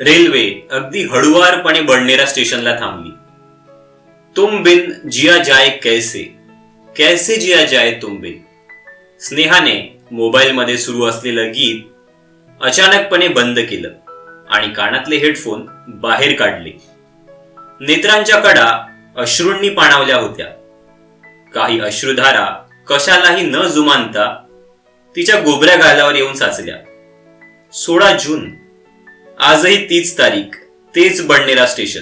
Railway अगदी हळुवारपणे बडनेरा स्टेशनला थांबली. तुम बिन जिया जाय कैसे? कैसे जिया जाय तुम बिन? स्नेहाने मोबाईलमध्ये सुरू असलेलं गीत अचानकपणे बंद केलं आणि कानातले हेडफोन बाहेर काढले. नेत्रांच्या कडा अश्रूंनी पाणावल्या होत्या. काही अश्रुधारा कशालाही न जुमानता तिच्या गोबऱ्या गालावर येऊन साचल्या. सोळा जून आजही तीच तारीख तेच बडनेरा स्टेशन.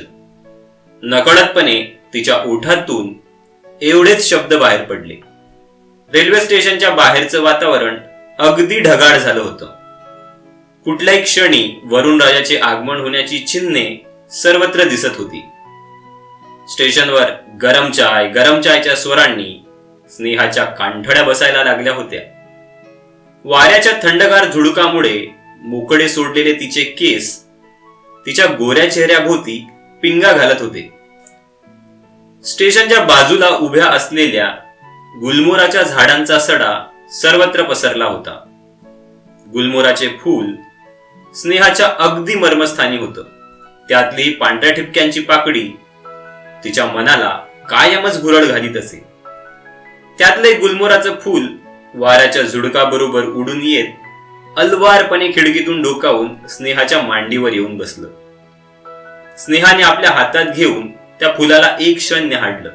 नकळतपणे तिच्या ओठातून एवढेच शब्द बाहेर पडले. रेल्वे स्टेशनच्या बाहेरचं वातावरण अगदी ढगाळ झालं होतं. कुठल्याही क्षणी वरुण राजाचे आगमन होण्याची चिन्हे सर्वत्र दिसत होती. स्टेशनवर गरम चाय गरम चायच्या स्वरांनी स्नेहाच्या कांठड्या बसायला लागल्या होत्या. वाऱ्याच्या थंडगार झुडुकामुळे मोकळे सोडलेले तिचे केस तिच्या गोऱ्या चेहऱ्याभोवती पिंगा घालत होते. स्टेशनच्या बाजूला उभ्या असलेल्या गुलमोराच्या झाडांचा सडा सर्वत्र पसरला होता. गुलमोराचे फूल स्नेहाच्या अगदी मर्मस्थानी होतं. त्यातली पांढऱ्या ठिपक्यांची पाकडी तिच्या मनाला कायमच घुरड घालीत असे. त्यातले गुलमोराचं फूल वाऱ्याच्या झुडकाबरोबर उडून येत अलवारपणे खिडकीतून डोकावून स्नेहाच्या मांडीवर येऊन बसलं. स्नेहाने आपल्या हातात घेऊन त्या फुलाला एक क्षण निहाडलं.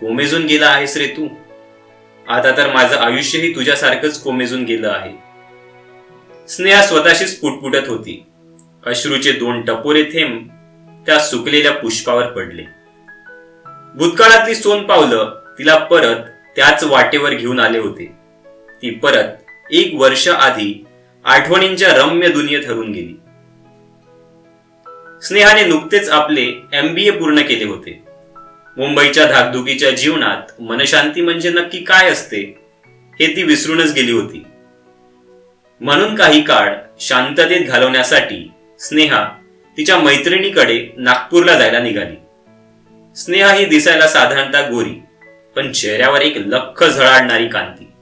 कोमेजून गेला आहेस रे तू. आता तर माझं आयुष्यही तुझ्यासारखंच कोमेजून गेलं आहे. स्नेहा स्वतःशीच पुटपुटत होती. अश्रूचे दोन टपोरे थेंब त्या सुकलेल्या पुष्पावर पडले. भूतकाळातली सोन पावलं तिला परत त्याच वाटेवर घेऊन आले होते. ती परत एक वर्ष आधी आठवणींच्या रम्य दुनियेत हरून गेली. स्नेहाने नुकतेच आपले एम बी ए पूर्ण केले होते. मुंबईच्या धाकधुकीच्या जीवनात मनशांती म्हणजे नक्की काय असते हे ती विसरूनच गेली होती. म्हणून काही काळ शांततेत घालवण्यासाठी स्नेहा तिच्या मैत्रिणीकडे नागपूरला जायला निघाली. स्नेहा ही दिसायला साधारणतः गोरी पण चेहऱ्यावर एक लख झळाडणारी कांती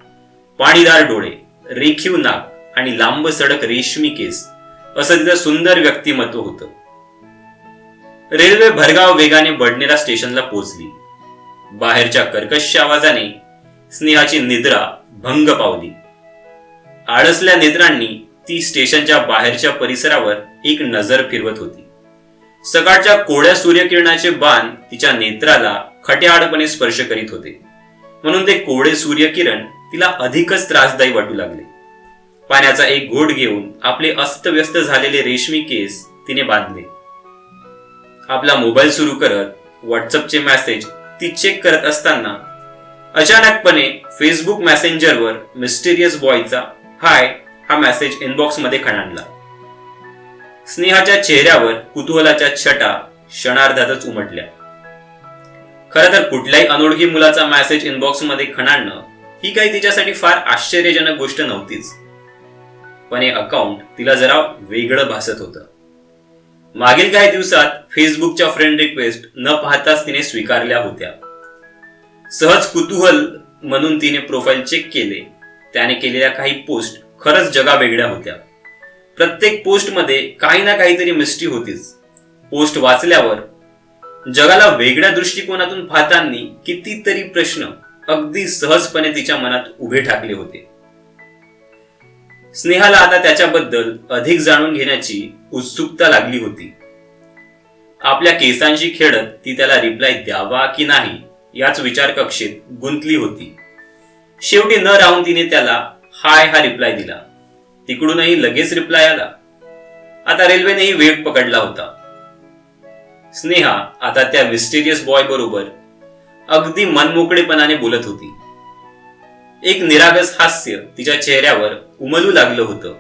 पाणीदार डोळे रेखीव नाक आणि लांब सडक रेशमी केस असं तिचं सुंदर व्यक्तिमत्व होतं. रेल्वे भरगाव वेगाने बडनेरा स्टेशनला पोहोचली. बाहेरच्या कर्कश आवाजाने स्नेहाची निद्रा भंग पावली. आळसल्या नेत्रांनी ती स्टेशनच्या बाहेरच्या परिसरावर एक नजर फिरवत होती. सकाळच्या कोड्या सूर्यकिरणाचे बाण तिच्या नेत्राला खट्याआडपणे स्पर्श करीत होते. म्हणून ते कोडे सूर्यकिरण तिला अधिकच त्रासदायी वाटू लागले. पाण्याचा एक घोट घेऊन आपले अस्तव्यस्त झालेले रेशमी केस तिने बांधले. आपला मोबाईल सुरू करत व्हॉट्सअपचे मेसेज ती चेक करत असताना अचानकपणे फेसबुक मेसेंजरवर मिस्टिरियस बॉयचा हाय हा मेसेज इनबॉक्समध्ये खणाणला. स्नेहाच्या चेहऱ्यावर कुतूहलाच्या छटा क्षणार्धातच उमटल्या. खरं तर कुठल्याही अनोळखी मुलाचा मेसेज इनबॉक्समध्ये खणाणणं ही काही तिच्यासाठी फार आश्चर्यजनक गोष्ट नव्हतीच. पण हे अकाउंट तिला जरा वेगळं भासत होतं. मागील काही दिवसात फेसबुकच्या फ्रेंड रिक्वेस्ट न पाहताच तिने स्वीकारल्या होत्या. सहज कुतूहल म्हणून तिने प्रोफाईल चेक केले. त्याने केलेल्या काही पोस्ट खरंच जगा वेगळ्या होत्या. प्रत्येक पोस्टमध्ये काही ना काहीतरी मिस्ट्री होतीच. पोस्ट वाचल्यावर जगाला वेगळ्या दृष्टिकोनातून पाहताना कितीतरी प्रश्न अगदी सहजपणे तिच्या मनात उभे ठाकले होते. स्नेहाला आता त्याच्याबद्दल अधिक जाणून घेण्याची उत्सुकता लागली होती. आपल्या केसांशी खेळत ती त्याला रिप्लाय द्यावा की नाही याच विचार कक्षेत गुंतली होती. शेवटी न राहून तिने त्याला हाय हा रिप्लाय दिला. तिकडूनही लगेच रिप्लाय आला. आता रेल्वेनेही वेग पकडला होता. स्नेहा आता त्या मिस्टेरियस बॉय बरोबर अगदी मनमोकळेपणाने बोलत होती. एक निरागस हास्य तिच्या चेहऱ्यावर उमलू लागलं होतं.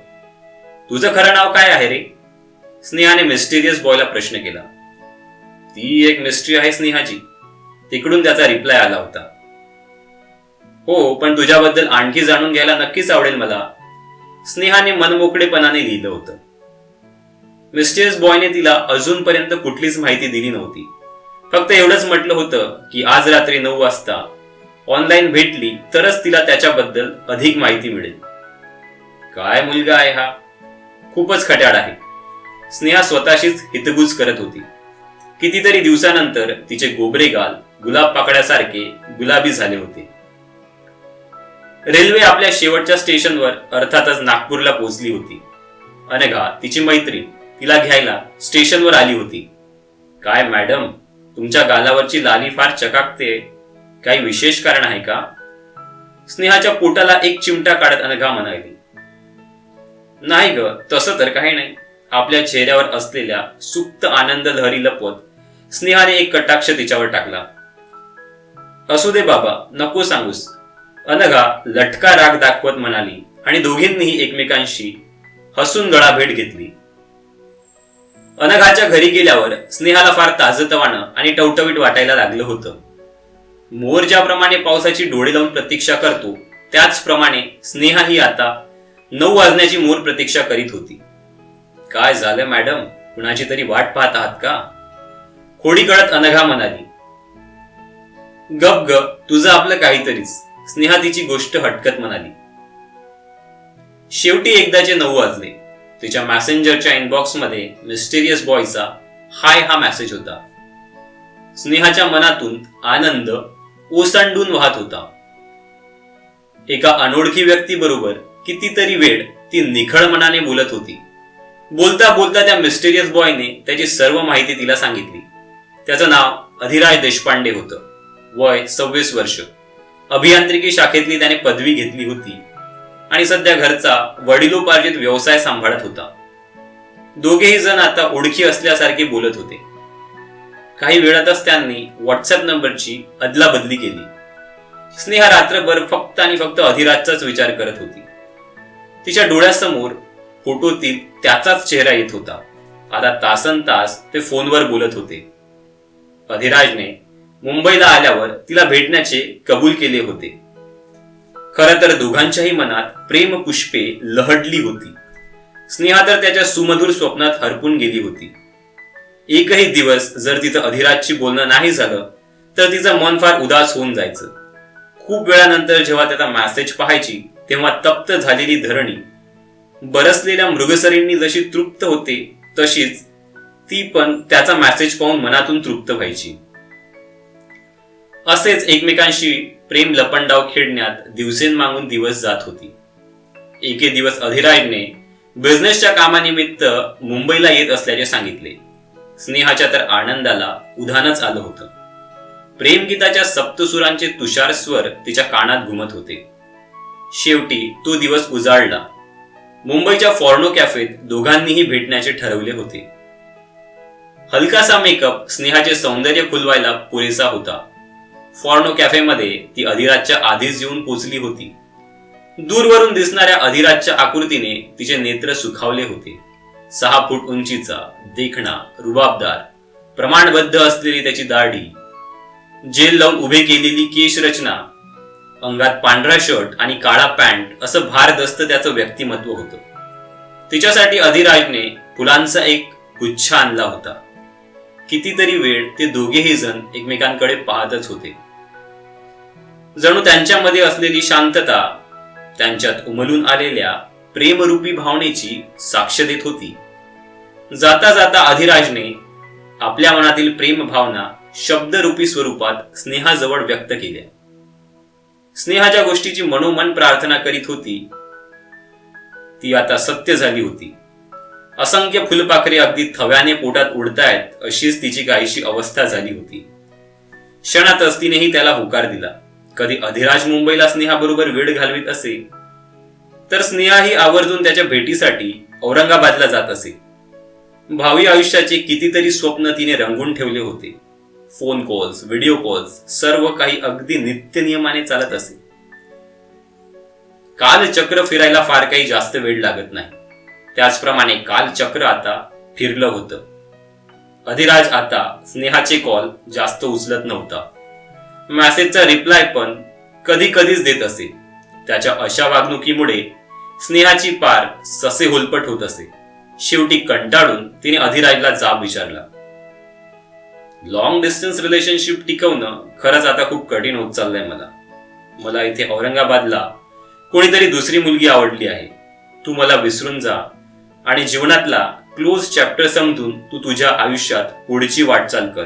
तुझं खरं नाव काय आहे रे? स्नेहाने मिस्टिरियस बॉयला प्रश्न केला. ती एक मिस्ट्री आहे स्नेहाची. तिकडून त्याचा रिप्लाय आला होता. हो पण तुझ्याबद्दल आणखी जाणून घ्यायला नक्कीच आवडेल मला. स्नेहाने मनमोकळेपणाने लिहिलं होतं. मिस्टेरियस बॉयने तिला अजूनपर्यंत कुठलीच माहिती दिली नव्हती. फक्त एवढंच म्हटलं होतं की आज रात्री नऊ वाजता ऑनलाईन भेटली तरच तिला त्याच्याबद्दल अधिक माहिती मिळेल. काय मुलगा आहे हा? खूपच खट्याळ आहे. स्नेहा स्वतःशीच हितगुज करत होती. कितीतरी दिवसानंतर तिचे गोबरे गाल गुलाब पाकड्यासारखे गुलाबी झाले होते. रेल्वे आपल्या शेवटच्या स्टेशनवर अर्थातच नागपूरला पोहोचली होती. अनघा तिची मैत्रीण तिला घ्यायला स्टेशनवर आली होती. काय मॅडम? तुमच्या गालावरची लाली फार चकाकते. काही विशेष कारण आहे का? स्नेहाच्या पोटाला एक चिमटा काढत अनघा म्हणाली. नाही ग तसं तर काही नाही. आपल्या चेहऱ्यावर असलेल्या सुप्त आनंद लहरी लपवत स्नेहाने एक कटाक्ष तिच्यावर टाकला. असू दे बाबा नको सांगूस. अनघा लटका राग दाखवत म्हणाली आणि दोघींनीही एकमेकांशी हसून गळाभेट घेतली. अनघाच्या घरी गेल्यावर स्नेहाला फार ताजतवानं आणि टवटवीट वाटायला लागलं होतं. मोर ज्याप्रमाणे पावसाची डोळे लावून प्रतीक्षा करतो त्याचप्रमाणे स्नेहा ही आता नऊ वाजण्याची मोर प्रतीक्षा करीत होती. काय झालं मॅडम? कुणाची तरी वाट पाहत आहात का? खोडी कळत अनघा म्हणाली गप ग तुझं आपलं काहीतरीच. स्नेहा तिची गोष्ट हटकत म्हणाली शेवटी एकदाचे नऊ वाजले. तिच्या मॅसेंजरच्या इनबॉक्समध्ये मिस्टेरियस बॉयचा हाय हा मेसेज होता. स्नेहाच्या मनातून आनंद ओसंडून वाहत होता. एका अनोळखी व्यक्तीबरोबर कितीतरी वेळ ती निखळ मनाने बोलत होती. बोलता बोलता त्या मिस्टेरियस बॉयने त्याची सर्व माहिती तिला सांगितली. त्याचं नाव अधिराय देशपांडे होतं. वय सव्वीस वर्ष. अभियांत्रिकी शाखेतली त्याने पदवी घेतली होती. आणि सध्या घरचा वडिलोपार्जित व्यवसाय सांभाळत होता. दोघेही जण आता ओळखी असल्यासारखे बोलत होते. काही वेळातच त्यांनी व्हॉट्सअप नंबरची अदलाबदली केली. स्नेहा रात्रभर फक्त आणि फक्त अधिराजचाच विचार करत होती. तिच्या डोळ्यासमोर फोटोतील त्याचाच चेहरा येत होता. आता तासन तास ते फोनवर बोलत होते. अधिराजने मुंबईला आल्यावर तिला भेटण्याचे कबूल केले होते. खरं तर दोघांच्याही मनात प्रेम पुष्पे लहडली होती. स्नेहा तर त्याच्या सुमधुर स्वप्नात हरपून गेली होती. एकही दिवस जर तिचं अधिराजची बोलणं नाही झालं तर तिचं मन फार उदास होऊन जायचं. खूप वेळानंतर जेव्हा त्याचा मॅसेज पाहायची तेव्हा तप्त झालेली धरणी बरसलेल्या मृगसरींनी जशी तृप्त होते तशीच ती पण त्याचा मॅसेज पाहून मनातून तृप्त व्हायची. असेच एकमेकांशी प्रेम लपंडाव खेळण्यात दिवसेंमागून दिवस जात होती. एके दिवस अधिराजने बिझनेसच्या कामानिमित्त मुंबईला येत असल्याचे सांगितले. स्नेहाच्या तर आनंदाला उधानच आलं होतं. प्रेमगीताच्या सप्तसुरांचे तुषार स्वर तिच्या कानात घुमत होते. शेवटी तो दिवस उजाळला. मुंबईच्या फॉर्नो कॅफेत दोघांनीही भेटण्याचे ठरवले होते. हलकासा मेकअप स्नेहाचे सौंदर्य खुलवायला पुरेसा होता. फॉर्नो कॅफेमध्ये ती अधिराजच्या आधीच येऊन पोचली होती. दूरवरून दिसणाऱ्या अधिराजच्या आकृतीने तिचे नेत्र सुखावले होते. सहा फूट उंचीचा देखणा रुबाबदार प्रमाणबद्ध असलेली त्याची दाढी जेल लावून उभे केलेली केश रचना अंगात पांढरा शर्ट आणि काळा पॅन्ट असं भारदस्त त्याचं व्यक्तिमत्व होतं. तिच्यासाठी अधिराजने फुलांचा एक गुच्छ आणला होता. कितीतरी वेळ ते दोघेही जण एकमेकांकडे पाहतच होते. जणू त्यांच्यामध्ये असलेली शांतता त्यांच्यात उमलून आलेल्या प्रेमरूपी भावनेची साक्ष देत होती. जाता जाता अधिराजने आपल्या मनातील प्रेम भावना शब्दरूपी स्वरूपात स्नेहाजवळ व्यक्त केल्या. स्नेहाच्या गोष्टीची मनोमन प्रार्थना करीत होती ती आता सत्य झाली होती. असंख्य फुलपाखरे अगदी थव्याने पोटात उडतायत अशीच तिची काहीशी अवस्था झाली होती. क्षणातच तिनेही त्याला होकार दिला. कधी अधिराज मुंबईला स्नेहाबरोबर वेळ घालवीत असे तर स्नेहा ही आवर्जून त्याच्या भेटीसाठी औरंगाबादला जात असे. भावी आयुष्याचे कितीतरी स्वप्न तिने रंगून ठेवले होते. फोन कॉल्स व्हिडिओ कॉल्स सर्व काही अगदी नित्य नियमाने चालत असे. काल चक्र फिरायला फार काही जास्त वेळ लागत नाही. त्याचप्रमाणे काल चक्र आता फिरलं होतं. अधिराज आता स्नेहाचे कॉल जास्त उचलत नव्हता. मॅसेजचा रिप्लाय पण कधी कधीच देत असे. त्याच्या अशा वागणुकीमुळे स्नेहाची पार ससे होलपट होत असे. शेवटी कंटाळून तिने अधिराजला जाब विचारला. लॉंग डिस्टन्स रिलेशनशिप टिकवणं खरंच आता खूप कठीण होत चाललंय मला. मला इथे औरंगाबादला कोणीतरी दुसरी मुलगी आवडली आहे. तू मला विसरून जा आणि जीवनातला क्लोज चॅप्टर समजून तू तुझ्या आयुष्यात पुढची वाटचाल कर.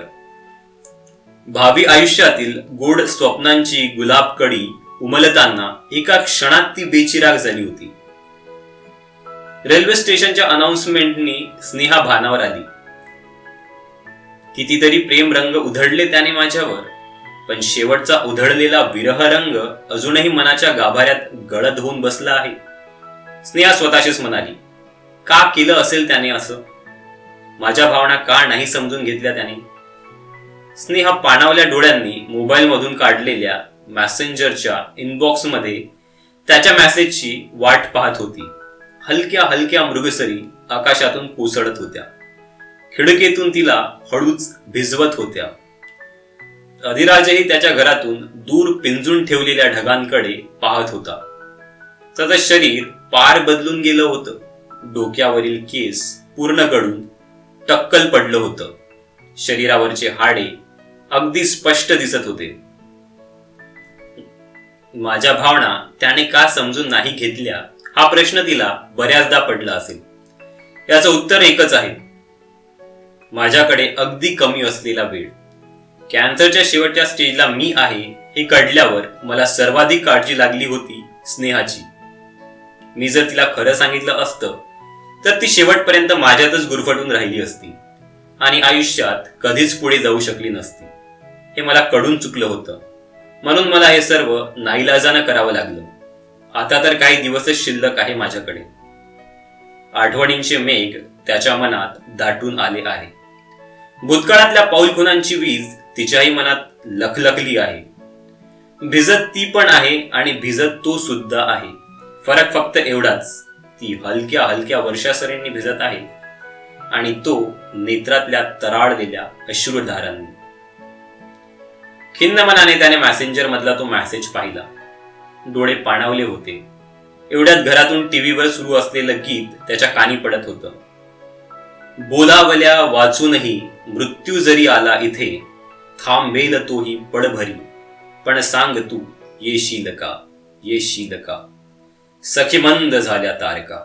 भावी आयुष्यातील गोड स्वप्नांची गुलाब कडी उमलताना एका क्षणात ती बेचिराग झाली होती. रेल्वे स्टेशनच्या अनाउन्समेंटनी स्नेहा भानावर आली. कितीतरी प्रेम रंग उधळले त्याने माझ्यावर पण शेवटचा उधळलेला विरह रंग अजूनही मनाच्या गाभाऱ्यात गळत होऊन बसला आहे. स्नेहा स्वतःशीच म्हणाली का केलं असेल त्याने असं? माझ्या भावना का नाही समजून घेतल्या त्याने? स्नेहा पाणावल्या डोळ्यांनी मोबाईल मधून काढलेल्या मॅसेंजरच्या इनबॉक्समध्ये त्याच्या मेसेजची वाट पाहत होती. हलक्या हलक्या मृगसरी आकाशातून कोसळत होत्या. खिडकीतून तिला हळूच भिजवत होत्या. अधिराजही त्याच्या घरातून दूर पिंजून ठेवलेल्या ढगांकडे पाहत होता. त्याचं शरीर पार बदलून गेलं होतं. डोक्यावरील केस पूर्ण गळून टक्कल पडलं होतं. शरीरावरचे हाडे अगदी स्पष्ट दिसत होते. माझ्या भावना त्याने का समजून नाही घेतल्या हा प्रश्न तिला बऱ्याचदा पडला असेल. याचं उत्तर एकच आहे. माझ्याकडे अगदी कमी असलेला वेळ. कॅन्सरच्या शेवटच्या स्टेजला मी आहे हे कळल्यावर मला सर्वाधिक काळजी लागली होती स्नेहाची. मी जर तिला खरं सांगितलं असतं तर ती शेवटपर्यंत माझ्यातच गुरफटून राहिली असती. आणि आयुष्यात कधीच पुढे जाऊ शकली नसती. हे मला कडून चुकलं होतं. म्हणून मला हे सर्व नाईलाजानं करावं लागलं. आता तर काही दिवसच शिल्लक आहे माझ्याकडे. आठवणींचे मेघ त्याच्या मनात दाटून आले आहे. भूतकाळातल्या पाऊल खुनांची वीज तिच्याही मनात लखलखली आहे. भिजत ती पण आहे आणि भिजत तो सुद्धा आहे. फरक फक्त एवढाच. ती हलक्या हलक्या वर्षासरींनी भिजत आहे. आणि तो नेत्रातल्या तराळलेल्या अश्रुधारांनी. खिन्न मनाने त्याने मॅसेंजर मधला तो मेसेज पाहिला. डोळे पाणावले होते. एवढ्यात घरातून टीव्हीवर सुरू असलेलं गीत त्याच्या कानी पडत होतं. बोलावल्या वाचूनही मृत्यू जरी आला इथे थांबेल तोही पडभरी. पण सांग तू येशील का? येशील का? सखिमंद झाल्या तारका.